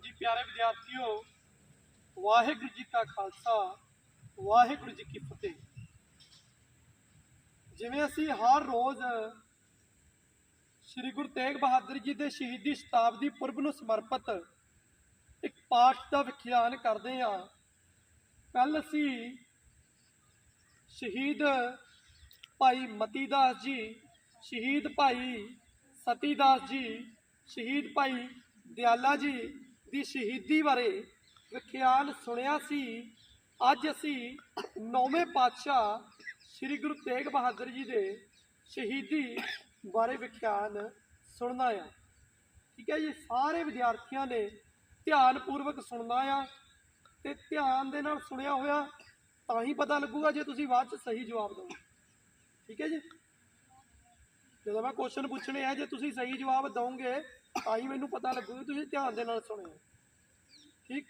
ਜੀ ਪਿਆਰੇ ਵਿਦਿਆਰਥੀਓ, ਵਾਹਿਗੁਰੂ ਜੀ ਕਾ ਖਾਲਸਾ, ਵਾਹਿਗੁਰੂ ਜੀ ਕੀ ਫਤਿਹ। ਜਿਵੇਂ ਅਸੀਂ ਹਰ ਰੋਜ਼ ਸ੍ਰੀ ਗੁਰੂ ਤੇਗ ਬਹਾਦਰ ਜੀ ਦੇ ਸ਼ਹੀਦੀ ਸ਼ਤਾਬਦੀ ਪੁਰਬ ਨੂੰ ਸਮਰਪਿਤ ਇੱਕ ਪਾਠ ਦਾ ਵਿਖਿਆਨ ਕਰਦੇ ਹਾਂ। ਕੱਲ ਅਸੀਂ ਸ਼ਹੀਦ ਭਾਈ ਮਤੀਦਾਸ ਜੀ, ਸ਼ਹੀਦ ਭਾਈ ਸਤੀਦਾਸ ਜੀ, ਸ਼ਹੀਦ ਭਾਈ ਦਿਆਲਾ ਜੀ ਦੀ ਸ਼ਹੀਦੀ ਬਾਰੇ ਵਿਖਿਆਨ ਸੁਣਿਆ ਸੀ। ਅੱਜ ਅਸੀਂ ਨੌਵੇਂ ਪਾਤਸ਼ਾਹ ਸ੍ਰੀ ਗੁਰੂ ਤੇਗ ਬਹਾਦਰ ਜੀ ਦੇ ਸ਼ਹੀਦੀ ਬਾਰੇ ਵਿਖਿਆਨ ਸੁਣਨਾ ਆ। ਠੀਕ ਹੈ ਜੀ, ਸਾਰੇ ਵਿਦਿਆਰਥੀਆਂ ਨੇ ਧਿਆਨ ਪੂਰਵਕ ਸੁਣਨਾ ਆ ਤੇ ਧਿਆਨ ਦੇ ਨਾਲ ਸੁਣਿਆ ਹੋਇਆ ਤਾਂ ਹੀ ਪਤਾ ਲੱਗੂਗਾ ਜੇ ਤੁਸੀਂ ਬਾਅਦ ਚ ਸਹੀ ਜਵਾਬ ਦਿਓ। ਠੀਕ ਹੈ ਜੀ? ਜਦੋਂ ਮੈਂ ਕੁਐਸਚਨ ਪੁੱਛਣੇ ਆ, ਜੇ ਤੁਸੀਂ ਸਹੀ ਜਵਾਬ ਦਿਓਗੇ ਤਾਂ ਮੈਨੂੰ ਪਤਾ ਲੱਗੂਗਾ ਤੁਸੀਂ ਧਿਆਨ ਦੇ ਨਾਲ ਸੁਣਿਆ ਠੀਕ?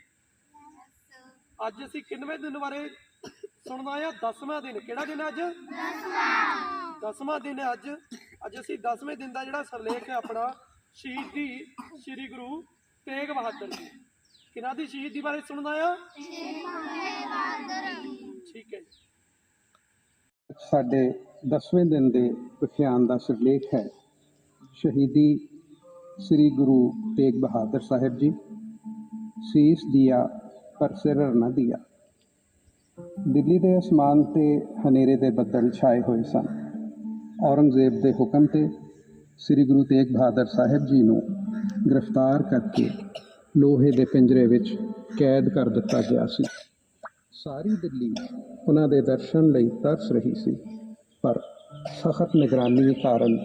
ਅੱਜ ਅਸੀਂ ਕਿੰਨਵੇਂ ਦਿਨ ਬਾਰੇ ਸੁਣਨਾ ਆ? 10ਵਾਂ ਦਿਨ। ਕਿਹੜਾ ਦਿਨ ਅੱਜ? 10ਵਾਂ ਦਿਨ ਅੱਜ। ਅੱਜ ਅਸੀਂ 10ਵੇਂ ਦਿਨ ਦਾ ਜਿਹੜਾ ਸਰਲੇਖ ਹੈ ਆਪਣਾ, ਸ਼ਹੀਦੀ ਸ੍ਰੀ ਗੁਰੂ ਤੇਗ ਬਹਾਦਰ ਜੀ। ਕਿਹਨਾਂ ਦੀ ਸ਼ਹੀਦੀ ਬਾਰੇ ਸੁਣਨਾ ਆ? ਠੀਕ ਹੈ ਸਾਡੇ 10ਵੇਂ ਦਿਨ ਦੇ ਵਿਖਿਆਨ ਦਾ ਸਿਰਲੇਖ ਹੈ। ਸ਼ਹੀਦੀ ਸ੍ਰੀ ਗੁਰੂ ਤੇਗ ਬਹਾਦਰ ਸਾਹਿਬ ਜੀ, ਸੀਸ ਦਿਆ ਪਰ ਸਿਰ ਨਾ ਦਿਆ। ਦਿੱਲੀ ਦੇ ਅਸਮਾਨ ਤੇ ਹਨੇਰੇ ਦੇ ਬੱਦਲ ਛਾਏ ਹੋਏ ਸਨ। ਔਰੰਗਜ਼ੇਬ ਦੇ ਹੁਕਮ ਤੇ ਸ੍ਰੀ ਗੁਰੂ ਤੇਗ ਬਹਾਦਰ ਸਾਹਿਬ ਜੀ ਨੂੰ ਗ੍ਰਿਫਤਾਰ ਕਰਕੇ ਲੋਹੇ ਦੇ ਪਿੰਜਰੇ ਵਿੱਚ ਕੈਦ ਕਰ ਦਿੱਤਾ ਗਿਆ ਸੀ। ਸਾਰੀ ਦਿੱਲੀ ਉਹਨਾਂ ਦੇ ਦਰਸ਼ਨ ਲਈ ਤਰਸ ਰਹੀ ਸੀ, ਪਰ ਸਖਤ ਨਿਗਰਾਨੀ ਕਾਰਨ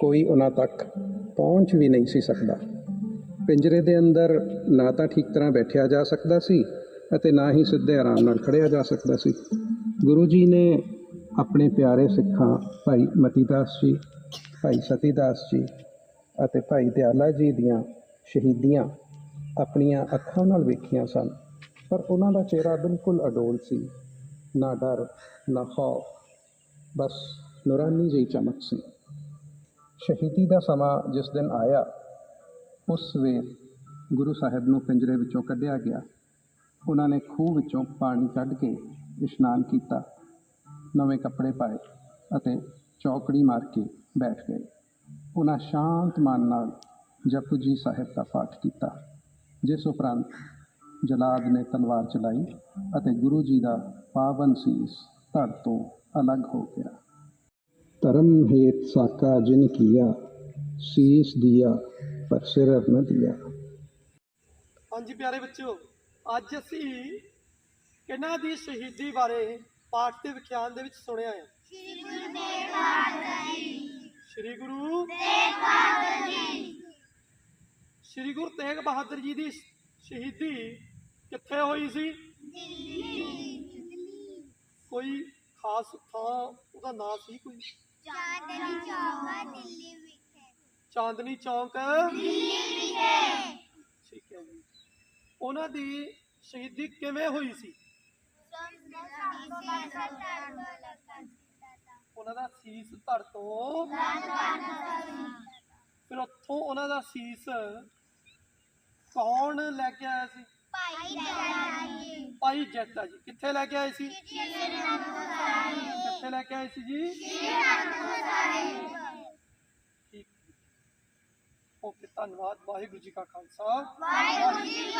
ਕੋਈ ਉਹਨਾਂ ਤੱਕ ਪਹੁੰਚ ਵੀ ਨਹੀਂ ਸੀ ਸਕਦਾ। ਪਿੰਜਰੇ ਦੇ ਅੰਦਰ ਨਾ ਤਾਂ ਠੀਕ ਤਰ੍ਹਾਂ ਬੈਠਿਆ ਜਾ ਸਕਦਾ ਸੀ ਅਤੇ ਨਾ ਹੀ ਸਿੱਧੇ ਆਰਾਮ ਨਾਲ ਖੜਿਆ ਜਾ ਸਕਦਾ ਸੀ। ਗੁਰੂ ਜੀ ਨੇ ਆਪਣੇ ਪਿਆਰੇ ਸਿੱਖਾਂ ਭਾਈ ਮਤੀਦਾਸ ਜੀ, ਭਾਈ ਸਤੀਦਾਸ ਜੀ ਅਤੇ ਭਾਈ ਦਿਆਲਾ ਜੀ ਦੀਆਂ ਸ਼ਹੀਦੀਆਂ ਆਪਣੀਆਂ ਅੱਖਾਂ ਨਾਲ ਵੇਖੀਆਂ ਸਨ। ਪਰ ਉਹਨਾਂ ਦਾ ਚਿਹਰਾ ਬਿਲਕੁਲ ਅਡੋਲ ਸੀ। ਨਾ ਡਰ, ਨਾ ਖੌਫ, ਬਸ ਨੂਰਾਨੀ ਜਿਹੀ ਚਮਕ ਸੀ। ਸ਼ਹੀਦੀ ਦਾ ਸਮਾਂ ਜਿਸ ਦਿਨ ਆਇਆ, ਉਸ ਵੇਰ ਗੁਰੂ ਸਾਹਿਬ ਨੂੰ ਪਿੰਜਰੇ ਵਿੱਚੋਂ ਕੱਢਿਆ ਗਿਆ। ਉਹਨਾਂ ਨੇ ਖੂਹ ਵਿੱਚੋਂ ਪਾਣੀ ਕੱਢ ਕੇ ਇਸ਼ਨਾਨ ਕੀਤਾ। ਨਵੇਂ ਕੱਪੜੇ ਪਾਏ ਅਤੇ ਚੌਕੜੀ ਮਾਰ ਕੇ ਬੈਠ ਗਏ। ਉਹਨਾਂ ਸ਼ਾਂਤ ਮਨ ਨਾਲ ਜਪੂ ਜੀ ਸਾਹਿਬ ਦਾ ਪਾਠ ਕੀਤਾ, ਜਿਸ ਉਪਰੰਤ ਜਲਾਦ ਨੇ ਤਲਵਾਰ ਚਲਾਈ ਅਤੇ ਗੁਰੂ ਜੀ ਦਾ ਪਾਵਨ ਸੀਸ ਧੜ ਤੋਂ ਅਲੱਗ ਹੋ ਗਿਆ। ਧਰਮ ਹੇਤ ਸਾਕਾ ਜਿਨ ਕੀਆ ਸੀਸ ਦਿਆ ਪਰ ਸਿਰ ਨ ਦਿਆ। ਹਾਂਜੀ ਪਿਆਰੇ ਬੱਚਿਓ ਅੱਜ ਅਸੀਂ ਕਿਹਨਾਂ ਦੀ ਸ਼ਹੀਦੀ ਬਾਰੇ ਪਾਠ ਦੇ ਵਿਖਿਆਨ ਦੇ ਵਿੱਚ ਸੁਣਿਆ ਹੈ। ਸ੍ਰੀ ਗੁਰੂ ਤੇਗ ਬਹਾਦਰ ਜੀ ਸ੍ਰੀ ਗੁਰੂ ਤੇਗ ਬਹਾਦਰ ਜੀ ਦੀ ਸ਼ਹੀਦੀ ਕਿੱਥੇ ਹੋਈ ਸੀ? ਕੋਈ ਖਾਸ ਥਾਂ ਉਹਦਾ ਨਾਂ ਸੀ ਕੋਈ? ਚਾਂਦਨੀ ਚੌਕਾ ਦਿੱਲੀ ਵਿਖੇ ਚਾਂਦਨੀ ਚੌਂਕ ਠੀਕ ਹੈ ਜੀ। ਉਹਨਾਂ ਦੀ ਸ਼ਹੀਦੀ ਕਿਵੇਂ ਹੋਈ ਸੀ? ਉਹਨਾਂ ਦਾ ਸੀਸ ਧੜ ਤੋਂ ਫਿਰ ਉੱਥੋਂ ਉਹਨਾਂ ਦਾ ਸੀਸ ਕੌਣ ਲੈ ਕੇ ਆਇਆ ਸੀ? ਭਾਈ ਜੀ ਭਾਈ ਜੈਤਾ ਜੀ। ਕਿੱਥੇ ਲੈ ਕੇ ਆਏ ਸੀ? ਕਿੱਥੇ ਲੈ ਕੇ ਆਏ ਸੀ ਜੀ? ਠੀਕ। ਓਕੇ, ਧੰਨਵਾਦ। ਵਾਹਿਗੁਰੂ ਜੀ ਕਾ ਖਾਲਸਾ। ਵਾਹਿਗੁਰੂ ਜੀ